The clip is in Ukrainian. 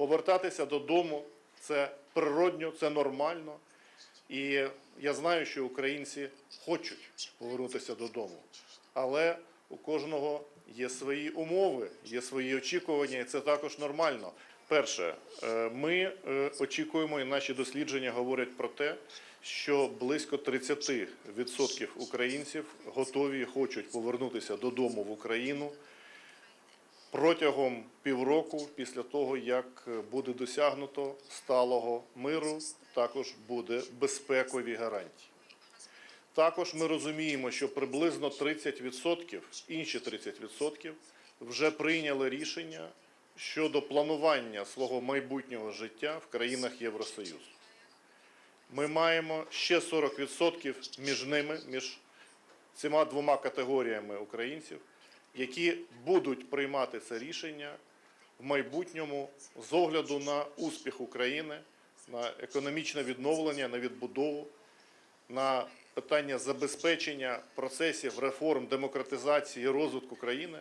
Повертатися додому це природньо, це нормально. І я знаю, що українці хочуть повернутися додому, але у кожного є свої умови, є свої очікування, і це також нормально. Перше, е, ми е, очікуємо, і наші дослідження говорять про те, що близько 30% українців готові і хочуть повернутися додому в Україну протягом півроку після того, як буде досягнуто сталого миру, також буде безпекові гарантії. Також ми розуміємо, що приблизно 30%, інші 30% вже прийняли рішення щодо планування свого майбутнього життя в країнах Євросоюзу. Ми маємо ще 40% між ними, між цими двома категоріями українців, які будуть приймати це рішення в майбутньому з огляду на успіх України, на економічне відновлення, на відбудову, на питання забезпечення процесів реформ, демократизації, розвитку країни